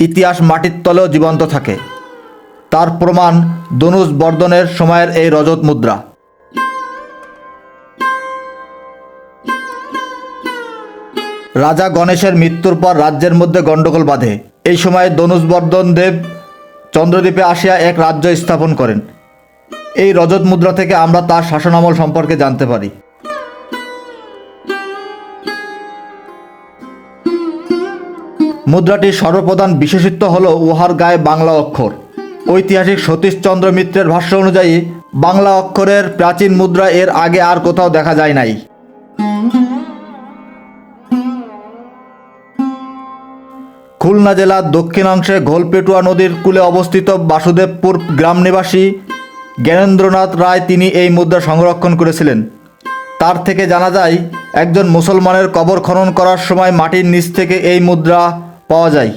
ইতিহাস মাটির তলেও জীবন্ত থাকে। তার প্রমাণ দনুজ বর্ধনের সময়ের এই রজত মুদ্রা। রাজা গণেশের মৃত্যুর পর রাজ্যের মধ্যে গণ্ডগোল বাঁধে। এই সময় দনুজবর্ধন দেব চন্দ্রদ্বীপে আসিয়া এক রাজ্য স্থাপন করেন। এই রজত মুদ্রা থেকে আমরা তার শাসনামল সম্পর্কে জানতে পারি। মুদ্রাটির সর্বপ্রধান বিশেষত্ব হল উহার গায়ে বাংলা অক্ষর। ঐতিহাসিক সতীশচন্দ্র মিত্রের ভাষ্য অনুযায়ী, বাংলা অক্ষরের প্রাচীন মুদ্রা এর আগে আর কোথাও দেখা যায় নাই। খুলনা জেলার দক্ষিণাংশে ঘোলপেটুয়া নদীর কূলে অবস্থিত বাসুদেবপুর গ্রাম নিবাসী জ্ঞানেন্দ্রনাথ রায় তিনি এই মুদ্রা সংরক্ষণ করেছিলেন। তার থেকে জানা যায়, একজন মুসলমানের কবর খনন করার সময় মাটির নিচ থেকে এই মুদ্রা পাওয়া যায়।